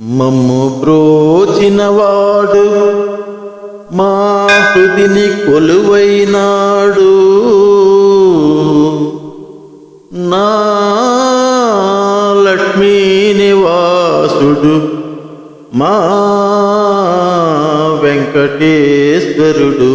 మమ్ము బ్రోచినవాడు మా హృదిని కొలువైనాడు. నా లక్ష్మీ నివాసుడు మా వెంకటేశ్వరుడు.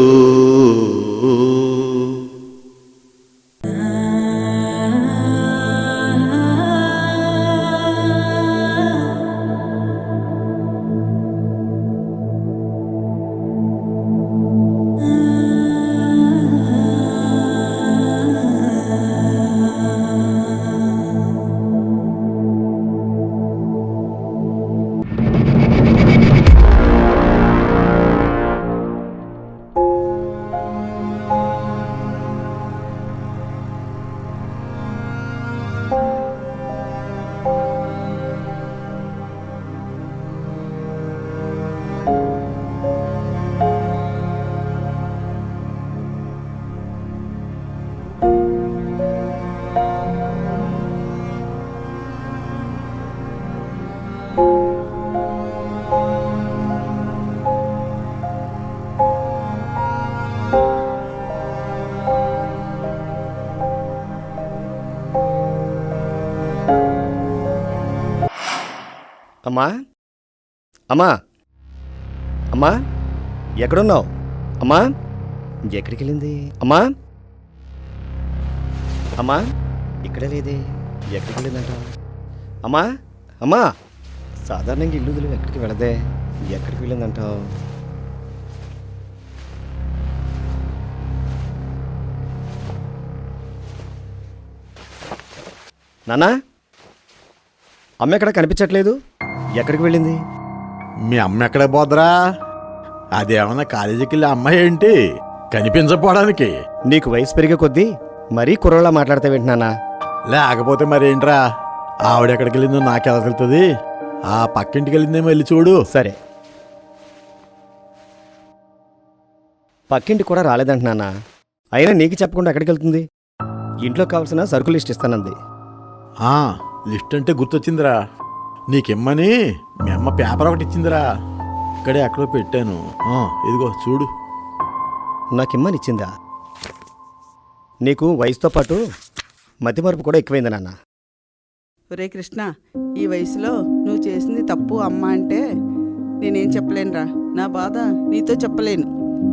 అమ్మా? అమ్మా? అమ్మా? ఎక్కడున్నావు? అమ్మా? ఎక్కడికి వెళ్ళింది అమ్మా? అమ్మా? ఇక్కడ లేదే. ఎక్కడికి వెళ్ళిందంట అమ్మా? అమ్మా? సాధారణంగా ఇల్లు వదిలి ఎక్కడికి వెళ్ళదే? ఎక్కడికి వెళ్ళిందంటావు నాన్నా? అమ్మ ఎక్కడ కనిపించట్లేదు? ఎక్కడికి వెళ్ళింది? మీ అమ్మ ఎక్కడ పోదరా అదేమన్నా కాలేజీకి వెళ్ళే అమ్మాయి ఏంటి? కనిపించకపోవడానికి. నీకు వయసు పెరిగే కొద్దీ మరీ కుర్రోళ్ళ మాట్లాడతావేంటి నాన్న లేకపోతే మరేంట్రా? ఆవిడ ఎక్కడికి వెళ్ళిందో నాకెలా తెలుస్తుంది ఆ పక్కింటికి వెళ్ళిందేమో వెళ్ళి చూడు. సరే. పక్కింటి కూడా రాలేదంట నాన్న అయినా నీకు చెప్పకుండా ఎక్కడికి వెళ్తుంది? ఇంట్లో కావాల్సిన సరుకు లిస్ట్ ఇస్తానంది. లిస్ట్ అంటే గుర్తొచ్చిందిరా. నీకిమ్మని? మీ అమ్మ పేపర్ ఒకటి ఇచ్చిందిరా. ఇక్కడే ఎక్కడో పెట్టాను. ఆ, ఇదిగో చూడు. నాకిమ్మనిచ్చిందా? నీకు వయసుతో పాటు మతిమరుపు కూడా ఎక్కువైంది నాన్న. ఒరే కృష్ణ ఈ వయసులో నువ్వు చేసింది తప్పు అమ్మ అంటే నేనేం చెప్పలేనురా. నా బాధ నీతో చెప్పలేను.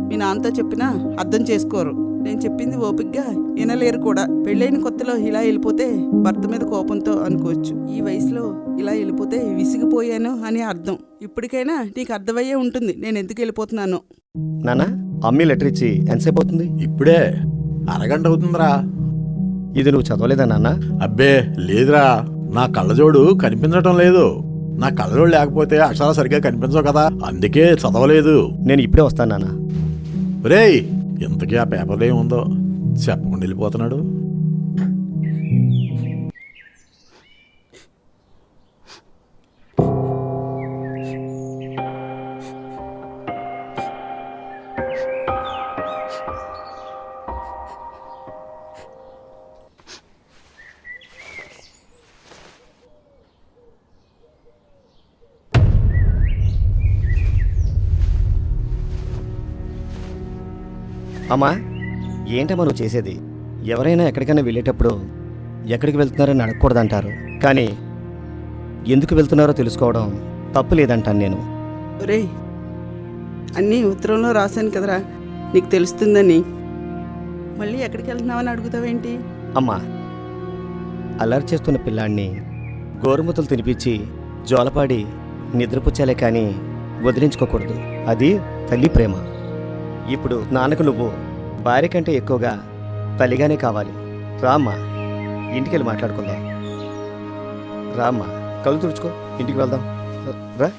మీ నాన్నతో చెప్పినా అర్థం చేసుకోరు. నేను చెప్పింది ఓపిగ్గా వినలేరు కూడా. పెళ్ళైన కొత్తలో ఇలా వెళ్ళిపోతే భర్త మీద కోపంతో అనుకోవచ్చు. ఈ వయసులో ఇలా వెళ్ళిపోతే విసిగిపోయాను అని అర్థం. ఇప్పటికైనా నీకు అర్థమయ్యే ఉంటుంది నేను ఎందుకు వెళ్ళిపోతున్నానో. నాన్న అమ్మీ లెటర్ ఇచ్చి ఎంతసేపు అవుతుంది? ఇప్పుడే. అరగంట అవుతుందిరా. ఇది నువ్వు చదవలేదా నాన్న? అబ్బే లేదురా. నా కళ్ళజోడు కనిపించటం లేదు. నా కళ్ళజోడు లేకపోతే అక్షరాలు సరిగ్గా కనిపించవు కదా. అందుకే చదవలేదు. నేను ఇప్పుడే వస్తాను నాన్న. రేయ్ ఇంతకీ ఆ పేపర్లో ఏముందో చెప్పకుండా వెళ్ళిపోతున్నాడు? అమ్మా ఏంటమ్మా నువ్వు చేసేది? ఎవరైనా ఎక్కడికైనా వెళ్ళేటప్పుడు ఎక్కడికి వెళ్తున్నారని అడగకూడదంటారు. కానీ ఎందుకు వెళ్తున్నారో తెలుసుకోవడం తప్పు లేదంటాను నేను. ఒరే అన్నీ ఉత్తరంలో రాశాను కదరా. నీకు తెలుస్తుందని. మళ్ళీ ఎక్కడికి వెళ్తున్నావని అడుగుతావేంటి? అమ్మా అల్లరి చేస్తున్న పిల్లాన్ని గోరుముతలు తినిపించి జోలపాడి నిద్రపుచ్చాలే కానీ వదిలించుకోకూడదు. అది తల్లి ప్రేమ. ఇప్పుడు నాన్నకు నువ్వు భార్య కంటే ఎక్కువగా తల్లిగానే కావాలి. రామ్మా ఇంటికెళ్ళి మాట్లాడుకుందాం. రామ్మా కళ్ళు తుడుచుకో ఇంటికి వెళ్దాం. రా.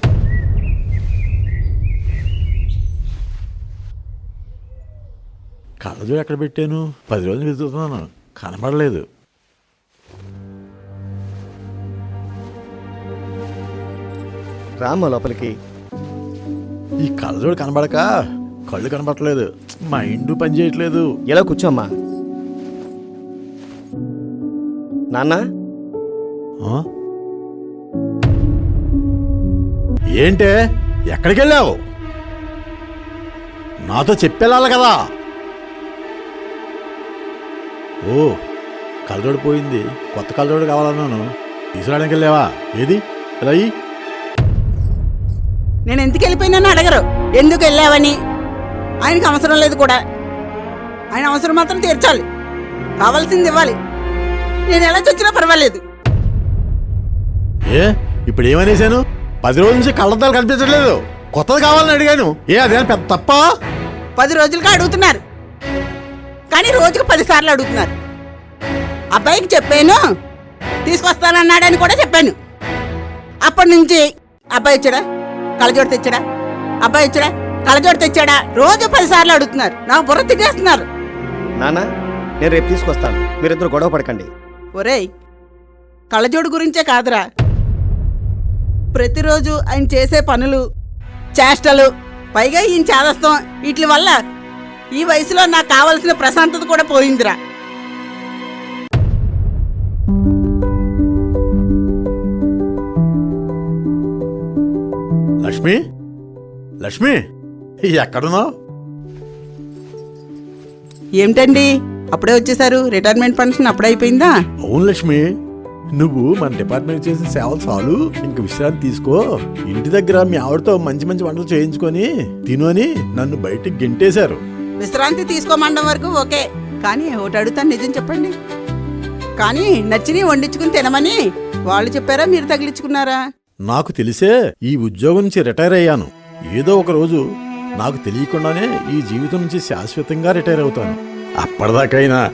కళ్ళజోడు ఎక్కడ పెట్టాను? పది రోజులు వెతుకుతున్నాను. కనబడలేదు. రామ్మా లోపలికి. ఈ కళ్ళజోడు కనబడక. కళ్ళు కనబడట్లేదు మైండ్ పని చేయట్లేదు. ఎలా కూర్చోమ్మా నాన్న? ఆ? ఏంటే? ఎక్కడికి వెళ్ళావు నాతో చెప్పేలాలి కదా. ఓ కలజోడు పోయింది. కొత్త కలజోడు కావాలన్నాను. తీసుకురావడానికి వెళ్ళావా ఏది? ఇలా ఇయ్యి. నేను ఎందుకు వెళ్ళిపోయినానో అడగరు. ఎందుకు వెళ్ళావని? ఆయనకి అవసరం లేదు కూడా. ఆయన అవసరం మాత్రం తీర్చాలి. కావాల్సింది ఇవ్వాలి. నేను ఎలా చచ్చినా పర్వాలేదు. ఏ? ఇప్పుడు ఏమనేసాను పది రోజుల నుంచి కళ్ళద్దాలు కనిపించట్లేదు. కొత్తది కావాలని అడిగాను. ఏ అదేం పెద్ద తప్ప? పది రోజులుగా అడుగుతున్నారు. కానీ రోజుకు పదిసార్లు అడుగుతున్నారు. అబ్బాయికి చెప్పాను తీసుకొస్తానన్నాడని కూడా చెప్పాను. అప్పటి నుంచి అబ్బాయి ఇచ్చాడా? కళ్ళజోడు తెచ్చాడా? అబ్బాయి ఇచ్చాడా? కళ్ళజోడు తెచ్చాడా? రోజు పదిసార్లు అడుగుతున్నారు. నాకు బుర్ర తినేస్తున్నారు. నాన్న నేను రేపు తీసుకొస్తాను. మీరిద్దరు గొడవ పడకండి. ఒరేయ్ కళ్ళజోడు గురించే కాదురా. ప్రతిరోజు ఆయన చేసే పనులు చేష్టలు పైగా ఈయన చేదస్తాం వీటి వల్ల ఈ వయసులో నాకు కావలసిన ప్రశాంతత కూడా పోయిందిరా. లక్ష్మి? లక్ష్మి? ఎక్కడున్నావు? ఏమిటండి? అప్పుడే వచ్చేసారు. రిటైర్మెంట్ ఫంక్షన్ అప్పుడే అయిపోయిందా? అవును లక్ష్మి. నువ్వు మన డిపార్ట్మెంట్ చేసిన సేవలు చాలు. ఇంక విశ్రాంతి తీసుకో. ఇంటి దగ్గర మీ ఆవిడతో మంచి మంచి వంటలు చేయించుకొని తిను అని నన్ను బయటికి గెంటేశారు. విశ్రాంతి తీసుకోమండం వరకు ఓకే. కానీ ఒకటి అడుగుతాను నిజం చెప్పండి. కానీ నచ్చిని వండించుకుని తినమని వాళ్ళు చెప్పారా మీరు తగిలించుకున్నారా? నాకు తెలిసే ఈ ఉద్యోగం నుంచి రిటైర్ అయ్యాను. ఏదో ఒక రోజు నాకు తెలియకుండానే ఈ జీవితం నుంచి శాశ్వతంగా రిటైర్ అవుతాను. అప్పటిదాకైనా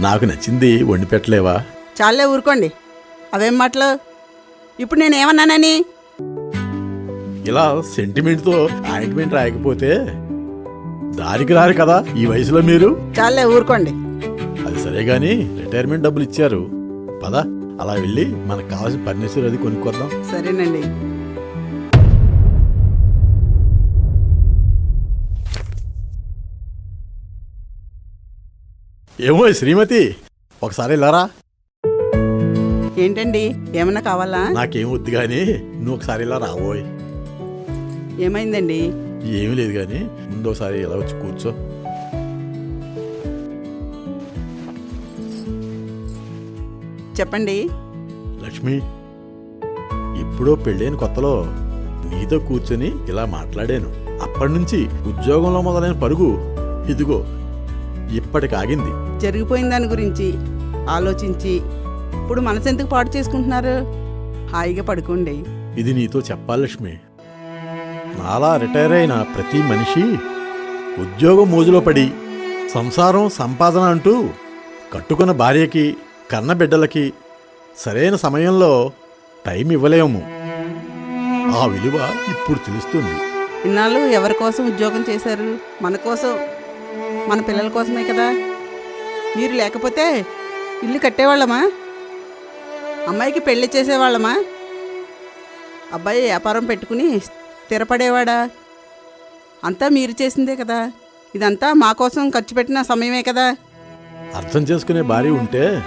నాకు నచ్చింది వండి పెట్టలేవా? చాలే ఊరుకోండి. అవేం మాటలు? ఇప్పుడు నేను ఏమన్నానని ఇలా సెంటిమెంట్తో ఆయింట్మెంట్ రాయకపోతే దారికి రారు కదా ఈ వయసులో మీరు? చాలే ఊరుకోండి. అది సరే గాని రిటైర్మెంట్ డబ్బులు ఇచ్చారు. పద అలా వెళ్ళి మనకు కావాల్సిన ఫర్నిచర్ అది కొనుక్కొద్దాం. సరేనండి. ఏమో శ్రీమతి ఒకసారి ఇలారా ఏంటండి? ఏమన్నా కావాలా? నాకేం వద్దు గాని నువ్వు ఒకసారి ఇలా రాబోయ్ ఏమైందండి? ఏమీ లేదు గాని ముందు ఒకసారి ఇలా వచ్చి కూర్చో. చెప్పండి. లక్ష్మి ఎప్పుడో పెళ్ళైన కొత్తలో నీతో కూర్చొని ఇలా మాట్లాడాను. అప్పటి నుంచి ఉద్యోగంలో మొదలైన పరుగు ఇదిగో ఇప్పటికి ఆగింది. జరిగిపోయిన దాని గురించి ఆలోచించి ఇప్పుడు మనసు ఎందుకు పాడు చేసుకుంటున్నారు? హాయిగా పడుకోండి. ఇది నీతో చెప్పాలి లక్ష్మి. నాలా రిటైర్ అయిన ప్రతి మనిషి ఉద్యోగం మోజులో పడి సంసారం సంపాదన అంటూ కట్టుకున్న భార్యకి కన్న బిడ్డలకి సరైన సమయంలో టైం ఇవ్వలేము. ఆ విలువ ఇప్పుడు తెలుస్తుంది. ఇన్నాళ్ళు ఎవరి కోసం ఉద్యోగం చేశారు? మన కోసం మన పిల్లల కోసమే కదా. మీరు లేకపోతే ఇల్లు కట్టేవాళ్ళమా? అమ్మాయికి పెళ్ళి చేసేవాళ్ళమా? అబ్బాయి వ్యాపారం పెట్టుకుని స్థిరపడేవాడా? అంతా మీరు చేసిందే కదా. ఇదంతా మా కోసం ఖర్చు పెట్టిన సమయమే కదా. అర్థం చేసుకునే భార్య ఉంటే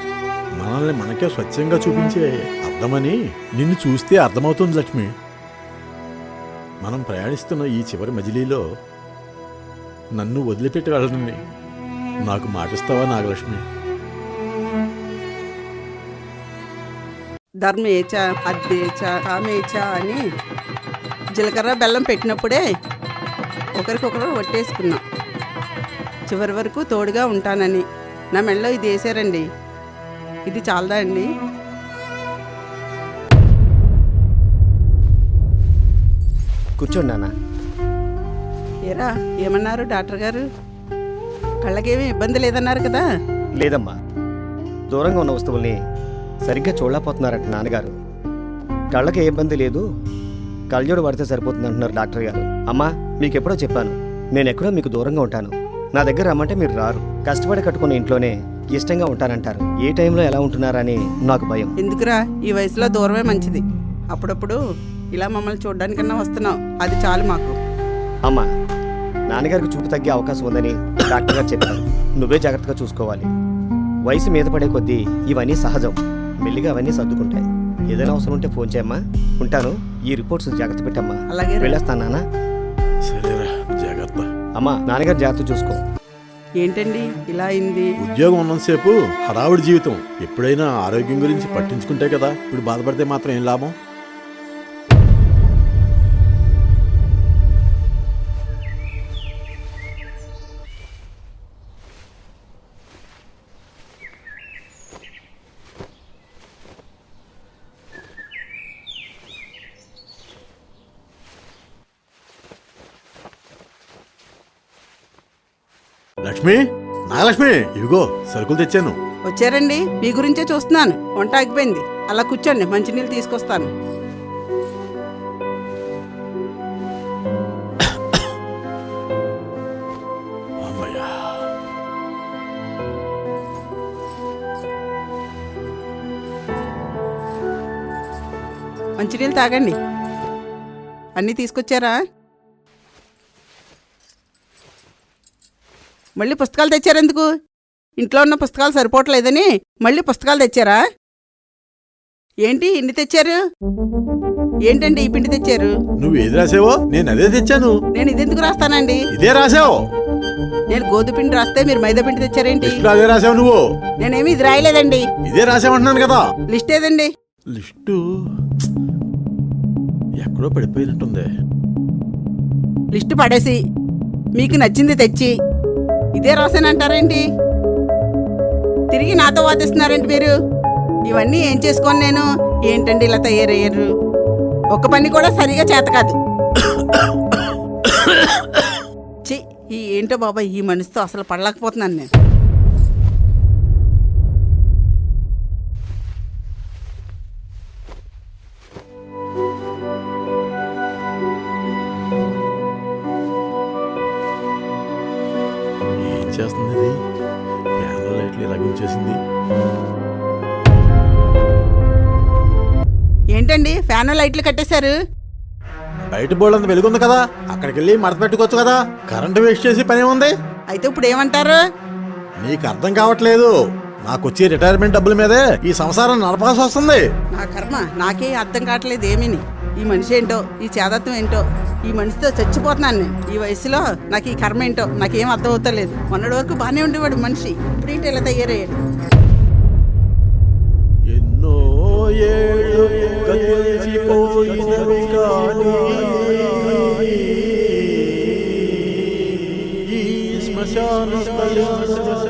మనల్ని మనకే స్వచ్ఛంగా చూపించే అర్థమని నిన్ను చూస్తే అర్థమవుతుంది లక్ష్మి. మనం ప్రయాణిస్తున్న ఈ చివరి మజిలీలో నన్ను వదిలిపెట్టి వెళ్ళనని నాకు మాటిస్తావా నాగలక్ష్మి? ధర్మేచ అద్దేచ కామేచ అని జీలకర్ర బెల్లం పెట్టినప్పుడే ఒకరికొకరు ఒట్టేసుకున్నాం చివరి వరకు తోడుగా ఉంటానని. నా మెళ్ళలో ఇది వేసారండి. ఇది చాలదా అండి? కూర్చోండి నాన్న. ఏరా ఏమన్నారు డాక్టర్ గారు? కళ్ళకేమీ ఇబ్బంది లేదన్నారు కదా? లేదమ్మా. దూరంగా ఉన్న వస్తువుల్ని సరిగ్గా చూడలేకపోతున్నారట నాన్నగారు. కళ్ళకి ఏ ఇబ్బంది లేదు. కళ్ళజోడు పడితే సరిపోతుంది అంటున్నారు డాక్టర్ గారు. అమ్మా మీకు ఎప్పుడో చెప్పాను. నేను ఎక్కడో మీకు దూరంగా ఉంటాను. నా దగ్గర రమ్మంటే మీరు రారు. కష్టపడి కట్టుకున్న ఇంట్లోనే ఇష్టంగా ఉంటానంటారు. ఏ టైంలో ఎలా ఉంటున్నారని నాకు భయం. ఎందుకురా? ఈ వయసులో దూరమే మంచిది. అప్పుడప్పుడు ఇలా మమ్మల్ని చూడడానికన్నా వస్తున్నావు. అది చాలు మాకు. అమ్మా నాన్నగారికి చూపు తగ్గే అవకాశం ఉందని డాక్టర్ గారు చెప్పారు. నువ్వే జాగ్రత్తగా చూసుకోవాలి. వయసు మీద పడే కొద్దీ ఇవన్నీ సహజం. మెల్లిగా అవన్నీ సర్దుకుంటాయి. ఏదైనా అవసరం ఉంటే ఫోన్ చేయమ్మా. ఉంటాను. ఈ రిపోర్ట్స్ జాగ్రత్త పెట్టమ్మా. అలాగే. వెళ్ళొస్తాను నాన్న. సరేరా జాగ్రత్త. అమ్మా నాన్నగారు జాగ్రత్త చూసుకో. ఏంటండి? ఇలా అయింది. ఉద్యోగం ఉన్నంతసేపు హడావుడి జీవితం. ఎప్పుడైనా ఆరోగ్యం గురించి పట్టించుకుంటే కదా ఇప్పుడు బాధపడితే మాత్రం ఏం లాభం? లక్ష్మి నాగలక్ష్మి ఇవిగో సరుకులు తెచ్చాను. వచ్చారండి. మీ గురించే చూస్తున్నాను. వంట ఆగిపోయింది. అలా కూర్చోండి. మంచినీళ్ళు తీసుకొస్తాను. మంచినీళ్ళు తాగండి. అన్నీ తీసుకొచ్చారా? మళ్ళీ పుస్తకాలు తెచ్చారెందుకు? ఇంట్లో ఉన్న పుస్తకాలు సరిపోవట్లేదని మళ్ళీ పుస్తకాలు తెచ్చారా? ఏంటి ఇన్ని తెచ్చారు? ఏంటండి ఈ పిండి తెచ్చారు? నువ్వు ఏది రాసావో? నేను అదే తెచ్చాను. నేను ఇది ఎందుకు రాస్తానండి? ఇదే రాసావు. నేను గోధుమ పిండి రాస్తే మీరు మైదా పిండి తెచ్చారేంటి? లిస్టులో అదే రాసావు నువ్వు. నేనేమి ఇది రాయలేదండి. ఇదే రాసావంటున్నాను కదా. లిస్ట్ ఏదండి? లిస్టు? ఎక్కడో పడిపోయినట్టుంది. లిస్టు పడేసి మీకు నచ్చింది తెచ్చి ఇదే రాశానంటారేంటి? తిరిగి నాతో వాదిస్తున్నారేంటి మీరు? ఇవన్నీ ఏం చేసుకోను నేను? ఏంటండి ఇలా తయారయ్యారు? ఒక్క పని కూడా సరిగా చేత కాదు. ఛీ, ఈ ఏంటో బాబాయ్ ఈ మనిషితో అసలు పడలేకపోతున్నాను నేను. ఉంచేసింది ఏంటండి? ఫ్యాన్ లైట్లు కట్టేశారు. బయట బోర్డు అంత వెలుగుంది కదా. అక్కడికి వెళ్ళి మడత పెట్టుకోవచ్చు కదా. కరెంటు వేస్ట్ చేసి పని ఉంది అయితే ఇప్పుడు ఏమంటారు? నీకు అర్థం కావట్లేదు. నాకు వచ్చే రిటైర్మెంట్ డబ్బుల మీదే ఈ సంసారం నడపాల్సి వస్తుంది. నా కర్మ. నాకే అర్థం కావట్లేదు ఏమీని. ఈ మనిషి ఏంటో ఈ చేదత్వం ఏంటో ఈ మనిషితో చచ్చిపోతున్నాను నేను ఈ వయసులో నాకు ఈ కర్మ ఏంటో నాకేం అర్థం అవుతలేదు మొన్నటి వరకు బాగానే ఉండేవాడు మనిషి. ఇప్పుడేంటి ఇలా తయారయ్యాడు? ఎన్నో ఏళ్ళు గతించిపోయినవి కానీ ఈ శ్మశాన స్థలం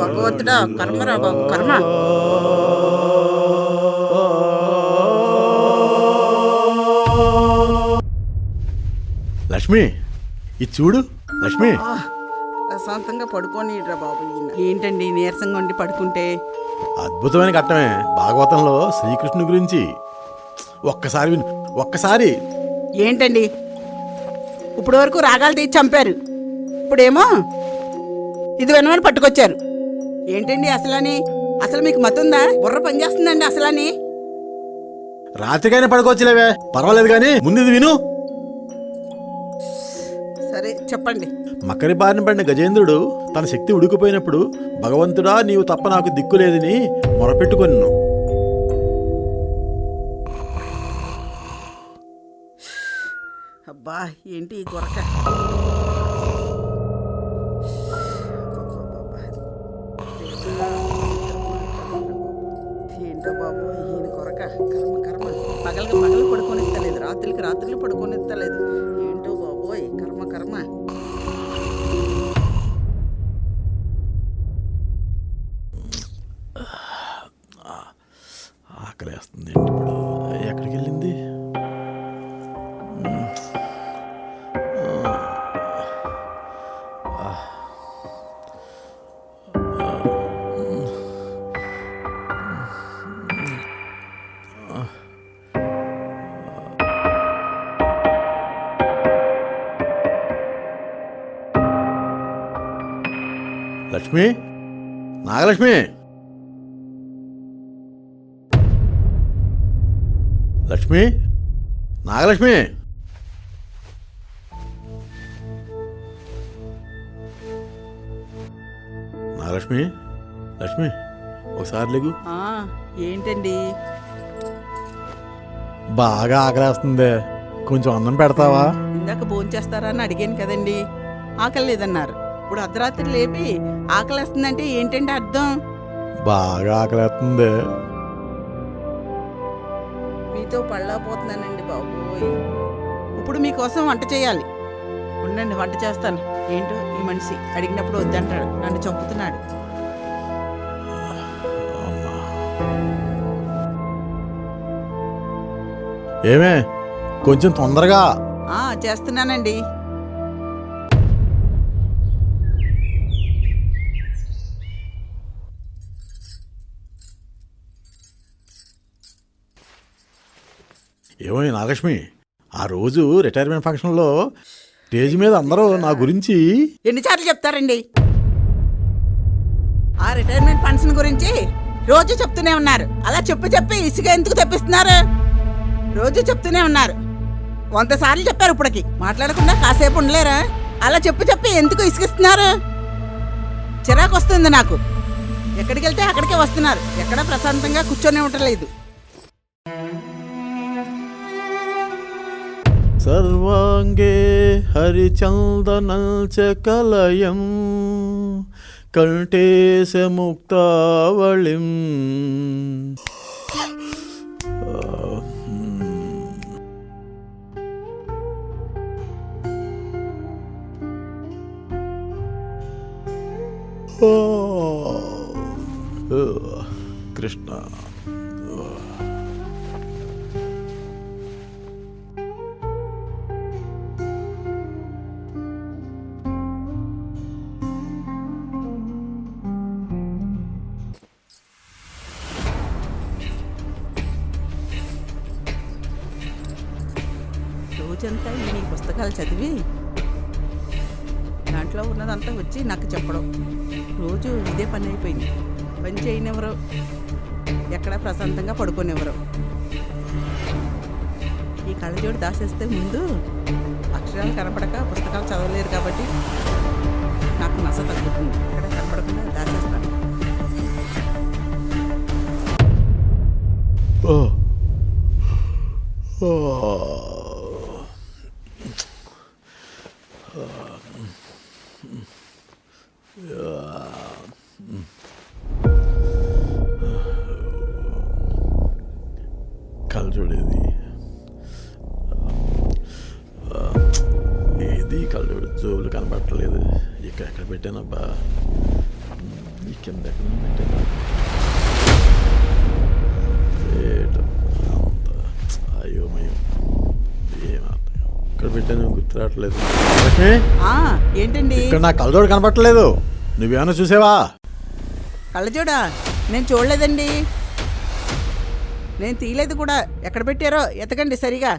భగవంతుడా కర్మరా బాబు కర్మ లక్ష్మి ఇది చూడు లక్ష్మి. ప్రశాంతంగా పడుకొని బాబు. ఏంటండి నీరసంగా ఉండి పడుకుంటే? అద్భుతమైన ఘట్టమే. భాగవతంలో శ్రీకృష్ణుని గురించి. ఒక్కసారి విను ఒక్కసారి. ఏంటండి? ఇప్పుడు వరకు రాగాలు తీసి చంపారు. ఇప్పుడేమో ఇది వినమని పట్టుకొచ్చారు. ఏంటండి అసలని? అసలు మీకు మతుందా? బుర్ర పనిచేస్తుందండి అసలని? రాత్రికైనా పడుకోవచ్చులేవే. పర్వాలేదు కానీ ముందు ఇది విను. సరే చెప్పండి. మకరి బారిన పడిన గజేంద్రుడు తన శక్తి ఉడికిపోయినప్పుడు భగవంతుడా నీవు తప్ప నాకు దిక్కు లేదని మొరపెట్టుకొనిను అబ్బా ఏంటి ఈ కొరక ఏంటో బాబు ఈయన కొరక కర్మ కర్మ. పగలకి పగలు పడుకోనిస్తలేదు రాత్రికి రాత్రులు పడుకొని లక్ష్మి నాగలక్ష్మి? లక్ష్మి? నాగలక్ష్మి? నాగలక్ష్మి? లక్ష్మి ఒకసారి లేగు. ఆ, ఏంటండి? బాగా ఆకలేస్తుంది. కొంచెం అన్నం పెడతావా? ఇందాక భోంచేస్తారా అని అడిగాను కదండి. ఆకలి లేదన్నారు ఇప్పుడు అర్ధరాత్రి లేపి ఆకలేస్తుందంటే ఏంటండి అర్థం? బాగా ఆకలేస్తుంది మీతో పళ్ళపోతున్నానండి బాబోయ్. ఇప్పుడు మీకోసం వంట చేయాలి. ఉండండి వంట చేస్తాను. ఏంటో ఈ మనిషి అడిగినప్పుడు వద్దంటాడు. నన్ను చంపుతున్నాడు. ఏమే కొంచెం తొందరగా. ఆ చేస్తున్నానండి. ఏమో నాగలక్ష్మి ఆ రోజు రిటైర్మెంట్ ఫంక్షన్లో స్టేజ్ మీద అందరూ నా గురించి ఎన్నిసార్లు చెప్తారండి? ఆ రిటైర్మెంట్ ఫంక్షన్ గురించి రోజు చెప్తూనే ఉన్నారు. అలా చెప్పి చెప్పి ఇసుక ఎందుకు తెప్పిస్తున్నారు? రోజు చెప్తూనే ఉన్నారు. వంద సార్లు చెప్పారు ఇప్పటికి. మాట్లాడకుండా కాసేపు ఉండలేరా? అలా చెప్పి చెప్పి ఎందుకు ఇసుకిస్తున్నారు? చిరాకు వస్తుంది నాకు. ఎక్కడికి వెళ్తే అక్కడికే వస్తున్నారు. ఎక్కడ ప్రశాంతంగా కూర్చొని ఉండలేదు. സർവാംഗേ ഹരിചന്ദനൽ കലയം കണ്ഠേശ മുക്താവളിം. കൃഷ്ണ. వచ్చి నాకు చెప్పడం. రోజు ఇదే పని అయిపోయింది. పని చేయనివ్వరు. ఎక్కడ ప్రశాంతంగా పడుకోనివ్వరు. ఈ కళ్ళజోడు దాసేస్తే ముందు అక్షరాలు కనపడక పుస్తకాలు చదవలేరు కాబట్టి నాకు నస తగ్గుతుంది. ఇక్కడ కనపడకుండా దాచేస్తాను ఓ నా కళ్ళజోడు కనపట్టలేదు నువ్వేమైనా చూసావా? కళ్ళజోడా నేను చూడలేదండి. నేను తీయలేదు కూడా. ఎక్కడ పెట్టారో? ఎతకండి సరిగా.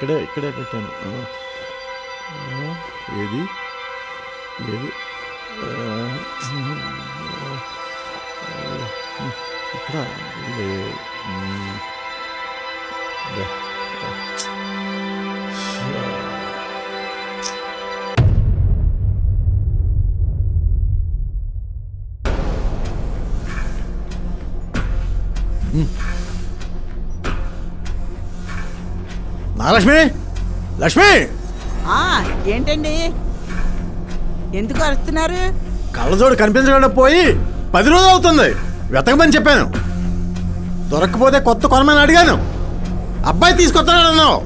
ఇక్కడే ఇక్కడే పెట్టాను. ఏది? ఏది? ఇక్కడ? నాగలక్ష్మి లక్ష్మి! ఆ, ఏంటండి? ఎందుకు అరుస్తున్నారు? కళ్ళజోడు కనిపించకుండా పోయి పది రోజులు అవుతుంది. వెతకమని చెప్పాను. దొరక్కపోతే కొత్త కొనమని అడిగాను. అబ్బాయి తీసుకొస్తున్నాడు అన్నావు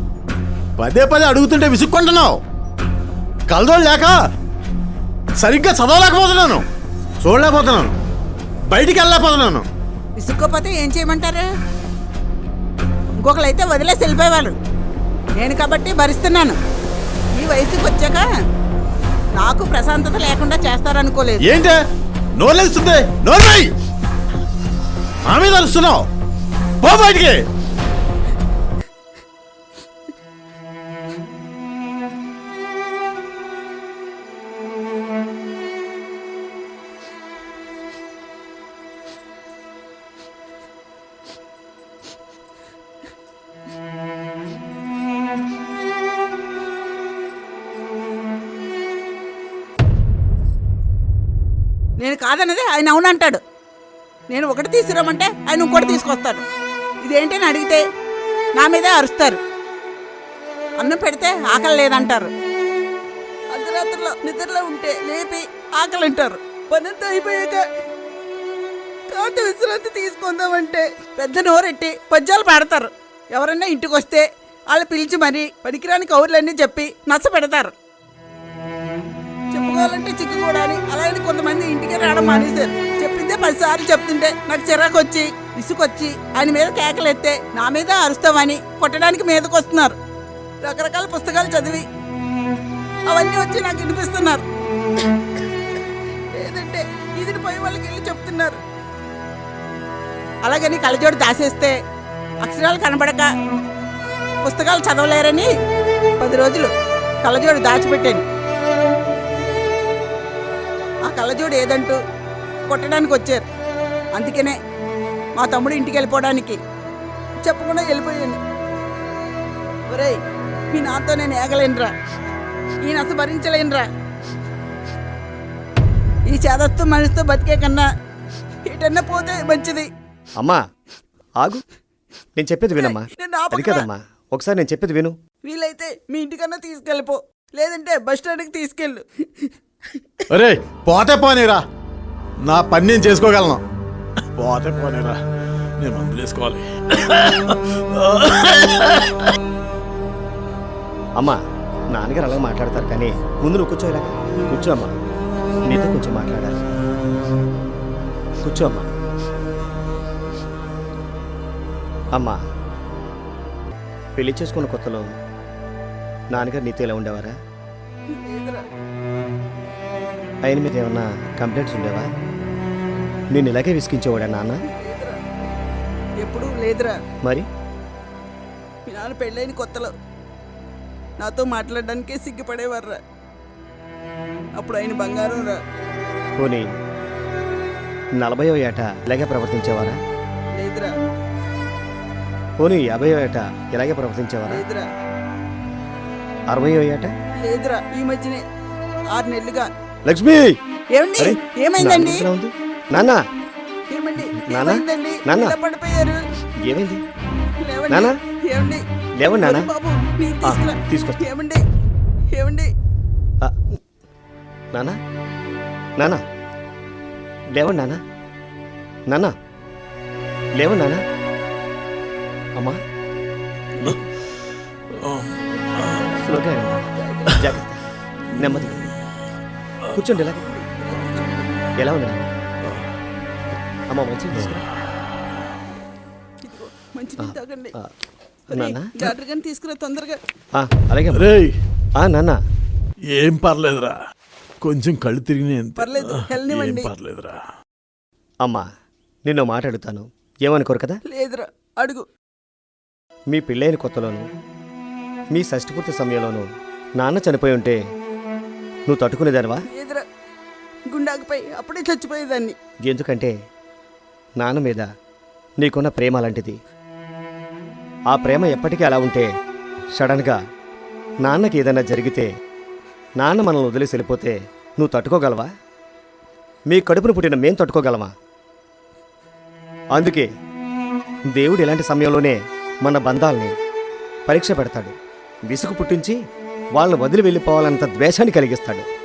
పదే పదే అడుగుతుంటే విసుక్కుంటున్నావు. కలదోడు లేక సరిగ్గా చదవలేకపోతున్నాను. చూడలేకపోతున్నాను. బయటికి వెళ్ళలేకపోతున్నాను. విసుక్కోపోతే ఏం చేయమంటారు? ఇంకొకరైతే వదిలేసి వెళ్ళిపోయేవాళ్ళు. నేను కాబట్టి భరిస్తున్నాను. ఈ వయసుకి వచ్చాక నాకు ప్రశాంతత లేకుండా చేస్తారనుకోలేదు. ఏంటే? నోరులేస్తుంది నోర్మై మా మీద అరుస్తున్నావు. పో బయటికి. కాదన్నది ఆయన అవునంటాడు. నేను ఒకటి తీసుకురామంటే ఆయన ఇంకోటి తీసుకొస్తాడు. ఇదేంటి అని అడిగితే నా మీదే అరుస్తారు. అన్నం పెడితే ఆకలి లేదంటారు. అర్ధరాత్రిలో నిద్రలో ఉంటే లేపి ఆకలి అంటారు. పనంతా అయిపోయాక కాంతి విశ్రాంతి తీసుకుందామంటే పెద్ద నోరెట్టి పద్యాలు పాడతారు. ఎవరైనా ఇంటికి వస్తే వాళ్ళు పిలిచి మరీ పనికిరాని కౌర్లన్నీ చెప్పి నచ్చ పెడతారు. చిక్కుకోవాలంటే చిక్కుకోవడాలి అలాగే కొంతమంది ఇంటికి రావడం మానేశారు. చెప్పిందే పదిసార్లు చెప్తుంటే నాకు చిరాకు వచ్చి ఇసుకొచ్చి ఆయన మీద కేకలెత్తే నా మీద అరుస్తామని కొట్టడానికి మీదకు వస్తున్నారు రకరకాల పుస్తకాలు చదివి అవన్నీ వచ్చి నాకు వినిపిస్తున్నారు. లేదంటే ఇది పోయి వాళ్ళకి వెళ్ళి చెప్తున్నారు. అలాగని కళ్ళజోడు దాసేస్తే అక్షరాలు కనబడక పుస్తకాలు చదవలేరని పది రోజులు కళ్ళజోడు దాచిపెట్టాను. ఆ కళ్ళజోడు ఏదంటూ కొట్టడానికి వచ్చారు. అందుకనే మా తమ్ముడు ఇంటికి వెళ్ళిపోవడానికి చెప్పకుండా వెళ్ళిపోయాను ఒరేయ్ మీ నాతో నేను ఏగలేనురా. ఈ నస భరించలేనురా. ఈ చేదస్తూ మనిషితో బతికే కన్నా ఎటన్నా పోతే మంచిది. అమ్మా ఆగు. నేను చెప్పేది వినమ్మా. అది కదమ్మా. ఒకసారి నేను చెప్పేది విను. వీలైతే మీ ఇంటికన్నా తీసుకెళ్ళిపో. లేదంటే బస్ స్టాండ్కి తీసుకెళ్ళు. అరే! పోతే పోనీరా. నా పని నేను చేసుకోగలను. పోతే పోనీరా. నేను మందులు వేసుకోవాలి. అమ్మా నాన్నగారు అలా మాట్లాడతారు కానీ ముందు నువ్వు కూర్చో ఇలాగ కూర్చో అమ్మా. నీతో కొంచెం మాట్లాడాలి. కూర్చో అమ్మా. అమ్మా పెళ్ళి చేసుకున్న కొత్తలో నాన్నగారు నీతో ఇలా ఉండేవారా? ఆయన మీద ఏమన్నా కంప్లైంట్స్ ఉండేవా? నేను ఇలాగే విసిగించేవాడా నాన్న? ఎప్పుడూ లేదురా. మరి? మీ నాన్న పెళ్ళైన కొత్తలో నాతో మాట్లాడడానికే సిగ్గుపడేవారురా. అప్పుడు ఆయన బంగారం రా పోనీ నలభయో ఏట ఇలాగే ప్రవర్తించేవారా? లేదురా. పోనీ యాభయో ఏట ఇలాగే ప్రవర్తించేవారా? లేదురా. అరవయో ఏట? లేదురా ఈ మధ్యనే ఆరు నెలలుగా లక్ష్మి! ఏమండి? అరే, ఏమైందండి? నాన్న ఉంది? నాన్న! ఏమండి? నాన్న? ఏమైందండి? నాన్న? ఇలా పడిపోయారు. ఏమైంది? లేవండి. నాన్న? ఏమండి? లేవండి నాన్న! వద్దు బాబు నేను ఆ, తీసుకురా. తీసుకొస్తా. ఏమండి? ఏమండి? ఆ, నాన్న! నాన్న! లేవండి నాన్న! నాన్న! లేవండి నాన్న! అమ్మా! స్లోగా వెళ్ళండి. జాగ్రత్త. నెమ్మదిగా. కూర్చోండి ఇలా ఎలా ఉంది నాన్న? అమ్మ తీసుకురా. మంచిది తాగండి. ఆ, ఒరేయ్, నాన్న? డాక్టర్ గారిని తీసుకురా తొందరగా. ఆ, అలాగే అమ్మా. రేయ్. ఆ, నాన్న. ఏం పర్లేదురా. కొంచెం కళ్ళు తిరిగినాయి అంతే. పర్లేదు, ఏం వెళ్ళనివ్వండి. పర్లేదురా. అమ్మా నిన్ను మాట అడుగుతాను ఏమనుకోరు కదా? లేదురా అడుగు. మీ పెళ్ళైన కొత్తలోను మీ షష్టిపూర్తి సమయంలోను నాన్న చనిపోయి ఉంటే నువ్వు తట్టుకునేదానివా? గుండాకుపై అప్పుడే చచ్చిపోయేదాన్ని. ఎందుకంటే నాన్న మీద నీకున్న ప్రేమ అలాంటిది. ఆ ప్రేమ ఎప్పటికీ అలా ఉంటే సడన్గా నాన్నకి ఏదైనా జరిగితే నాన్న మనల్ని వదిలేసి వెళ్ళిపోతే నువ్వు తట్టుకోగలవా? మీ కడుపును పుట్టిన మేం తట్టుకోగలమా? అందుకే దేవుడు ఇలాంటి సమయంలోనే మన బంధాల్ని పరీక్ష పెడతాడు. విసుగు పుట్టించి వాళ్ళని వదిలి వెళ్ళిపోవాలంత ద్వేషాన్ని కలిగిస్తాడు.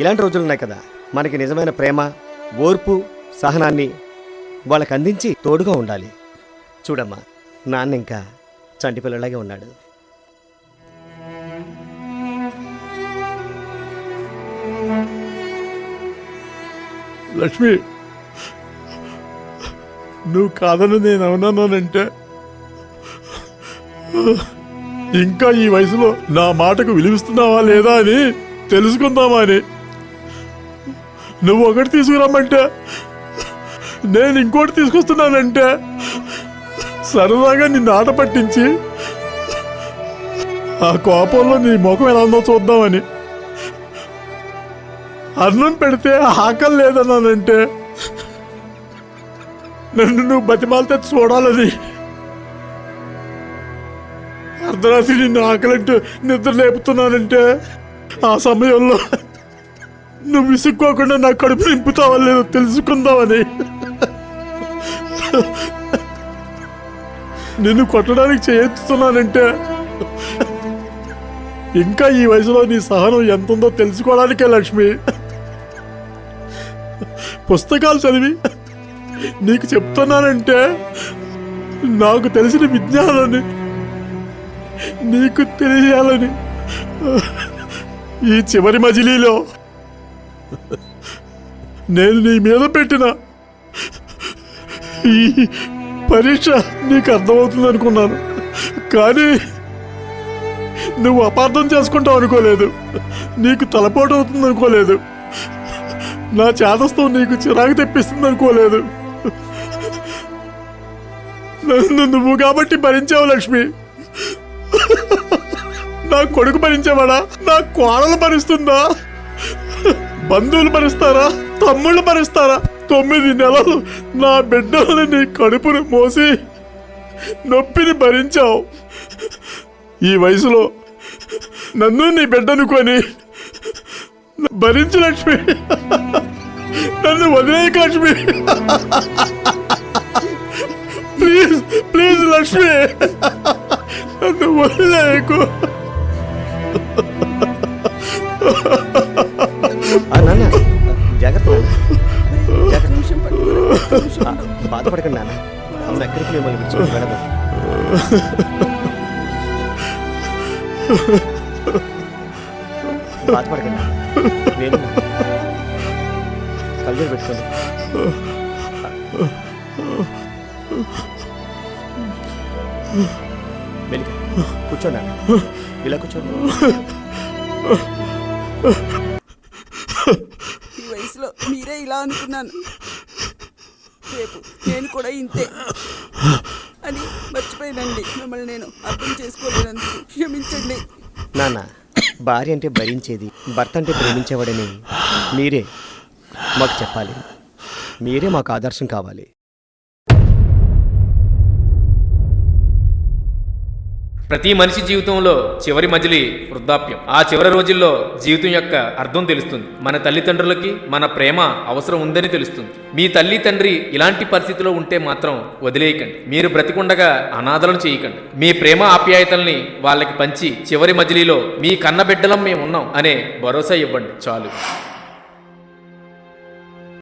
ఇలాంటి రోజులు ఉన్నాయి కదా. మనకి నిజమైన ప్రేమ ఓర్పు సహనాన్ని వాళ్ళకి అందించి తోడుగా ఉండాలి. చూడమ్మా నాన్న ఇంకా చంటిపిల్లలాగే ఉన్నాడు. లక్ష్మి నువ్వు కాదని నేను అవునన్నానంటే ఇంకా ఈ వయసులో నా మాటకు విలువిస్తున్నావా లేదా అని తెలుసుకుందామా అని. నువ్వు ఒకటి తీసుకురమ్మంటే నేను ఇంకోటి తీసుకొస్తున్నానంటే సరదాగా నిన్ను ఆట పట్టించి ఆ కోపంలో నీ ముఖం ఎలా ఉందో చూద్దామని. అన్నం పెడితే ఆకలి లేదన్నానంటే నన్ను నువ్వు బతిమాలితే చూడాలని. అర్ధరాత్రి నిన్ను ఆకలింటూ నిద్ర లేపుతున్నానంటే ఆ సమయంలో నువ్వు విసుక్కోకుండా నా కడుపు నింపుతావా లేదో తెలుసుకుందామని. నిన్ను కొట్టడానికి చేస్తున్నానంటే ఇంకా ఈ వయసులో నీ సహనం ఎంత ఉందో తెలుసుకోవడానికే లక్ష్మి. పుస్తకాలు చదివి నీకు చెప్తున్నానంటే నాకు తెలిసిన విజ్ఞానాన్ని నీకు తెలియాలని ఈ చివరి మజిలీలో నేను నీ మీద పెట్టిన ఈ పరీక్ష నీకు అర్థమవుతుంది అనుకున్నాను. కానీ నువ్వు అపార్థం చేసుకుంటావు అనుకోలేదు. నీకు తలపోటు అవుతుంది అనుకోలేదు. నా చేతస్థం నీకు చిరాకు తెప్పిస్తుంది అనుకోలేదు. నన్ను నువ్వు కాబట్టి భరించావు లక్ష్మి. నా కొడుకు భరించేవాడా? నా కోడలు భరిస్తుందా? బంధువులు భరిస్తారా? తమ్ముళ్ళు భరిస్తారా? తొమ్మిది నెలలు నా బిడ్డలని నీ కడుపును మోసి నొప్పిని భరించావు. ఈ వయసులో నన్ను నీ బిడ్డనుకొని భరించు లక్ష్మి. నన్ను వదిలేయకు లక్ష్మి. Please please Lakshmi. నన్ను వదిలేయకు. నాన్న. జాగ్రత్త. జాగ్రత్త బాధపడకండి నాన్న. అమ్మ ఎక్కడికి మిమ్మల్ని వెళ్ళదు. బాధపడకండి నేను కళ్ళు పెట్టుకోండి మెల్లిగా కూర్చోండి నాన్న. ఇలా కూర్చోండి మీరే ఇలా అనుకున్నాను. రేపు నేను కూడా ఇంతే అని మర్చిపోయినండి. మిమ్మల్ని నేను అర్థం చేసుకోలేనందుకు క్షమించండి. నాన్న భార్య అంటే భరించేది భర్త అంటే ప్రేమించేవాడని మీరే మాకు చెప్పాలి. మీరే మాకు ఆదర్శం కావాలి. ప్రతి మనిషి జీవితంలో చివరి మజిలి వృద్ధాప్యం. ఆ చివరి రోజుల్లో జీవితం యొక్క అర్థం తెలుస్తుంది. మన తల్లిదండ్రులకి మన ప్రేమ అవసరం ఉందని తెలుస్తుంది. మీ తల్లి తండ్రి ఇలాంటి పరిస్థితిలో ఉంటే మాత్రం వదిలేయకండి. మీరు బ్రతికుండగా అనాథలను చేయకండి. మీ ప్రేమ ఆప్యాయతల్ని వాళ్ళకి పంచి చివరి మజిలీలో మీ కన్నబిడ్డలం మేము ఉన్నాం అనే భరోసా ఇవ్వండి. చాలు.